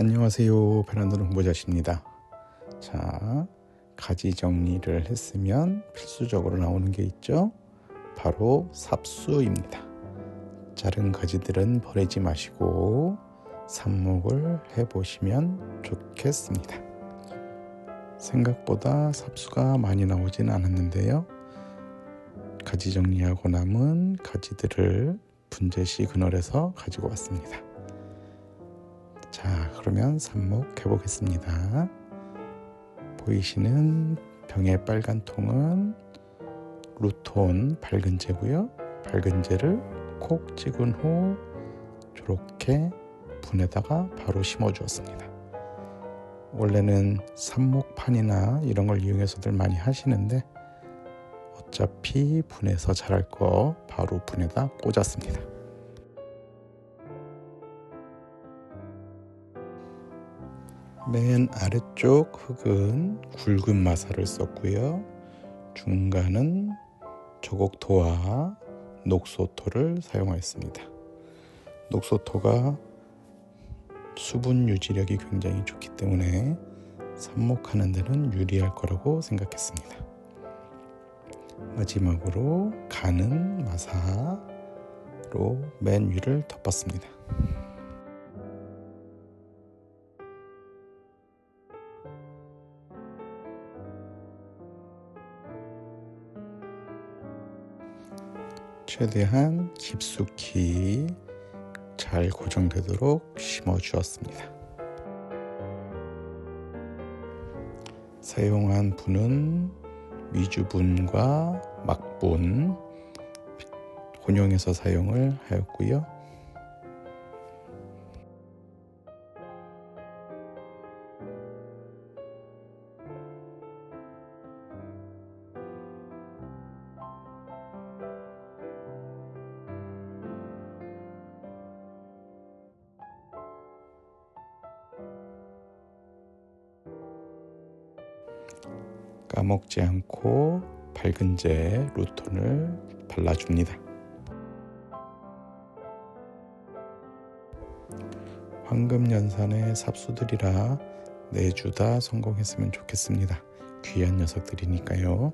안녕하세요. 베란다 홍보자십니다. 자, 가지 정리를 했으면 필수적으로 나오는 게 있죠. 바로 삽수입니다. 자른 가지들은 버리지 마시고 삽목을 해보시면 좋겠습니다. 생각보다 삽수가 많이 나오진 않았는데요. 가지 정리하고 남은 가지들을 분재시 그늘에서 가지고 왔습니다. 자, 그러면 삽목 해보겠습니다. 보이시는 병의 빨간 통은 루톤 밝은 재고요. 밝은 재를 콕 찍은 후 이렇게 분에다가 바로 심어 주었습니다. 원래는 삽목판이나 이런 걸 이용해서들 많이 하시는데 어차피 분에서 자랄 거 바로 분에다 꽂았습니다. 맨 아래쪽 흙은 굵은 마사를 썼고요. 중간은 저곡토와 녹소토를 사용하였습니다. 녹소토가 수분 유지력이 굉장히 좋기 때문에 삽목하는 데는 유리할 거라고 생각했습니다. 마지막으로 가는 마사로 맨 위를 덮었습니다. 최대한 깊숙이 잘 고정되도록 심어 주었습니다. 사용한 분은 미주분과 막분 혼용해서 사용을 하였고요. 까먹지 않고 밝은재 루톤을 발라줍니다. 황금연산의 삽수들이라 내주 다 성공했으면 좋겠습니다. 귀한 녀석들이니까요.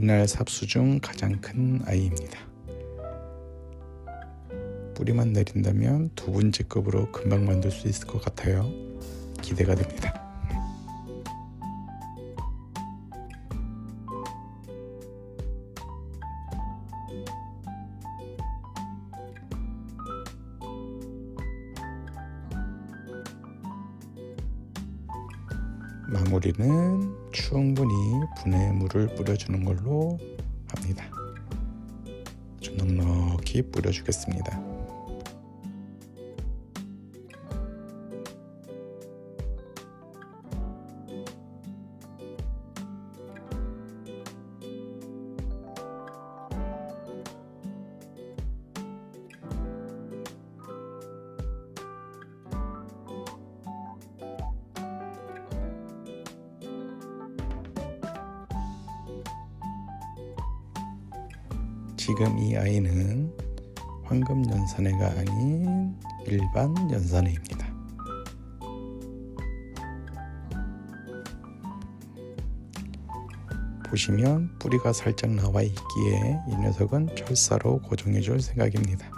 이날 삽수 중 가장 큰 아이입니다. 뿌리만 내린다면 두 번째 급으로 금방 만들 수 있을 것 같아요. 기대가 됩니다. 마무리는 충분히 분해 물을 뿌려주는 걸로 합니다. 좀 넉넉히 뿌려주겠습니다. 지금 이 아이는 황금 연산해가 아닌 일반 연산해입니다. 보시면 뿌리가 살짝 나와 있기에 이 녀석은 철사로 고정해 줄 생각입니다.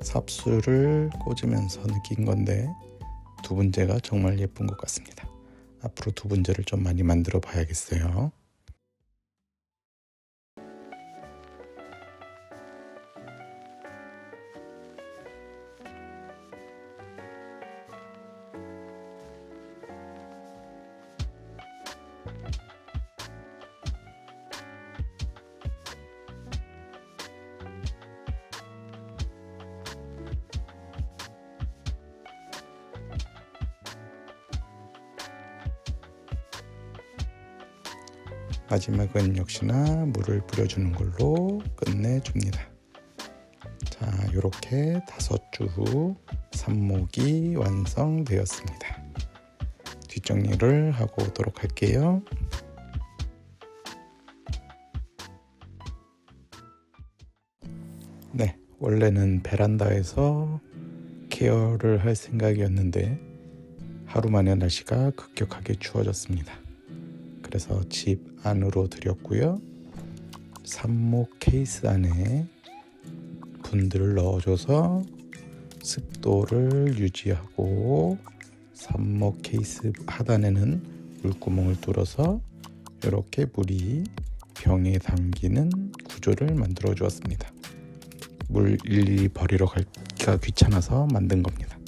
삽수를 꽂으면서 느낀 건데 두 번째가 정말 예쁜 것 같습니다. 앞으로 두 분재를 좀 많이 만들어 봐야겠어요. 마지막은 역시나 물을 뿌려주는 걸로 끝내줍니다. 자, 이렇게 다섯 주 삽목이 완성되었습니다. 뒷정리를 하고 오도록 할게요. 네, 원래는 베란다에서 케어를 할 생각이었는데 하루 만에 날씨가 급격하게 추워졌습니다. 그래서 집 안으로 들였고요. 삽목 케이스 안에 분들을 넣어줘서 습도를 유지하고 삽목 케이스 하단에는 물구멍을 뚫어서 이렇게 물이 병에 담기는 구조를 만들어 주었습니다. 물 일일이 버리러 가기가 귀찮아서 만든 겁니다.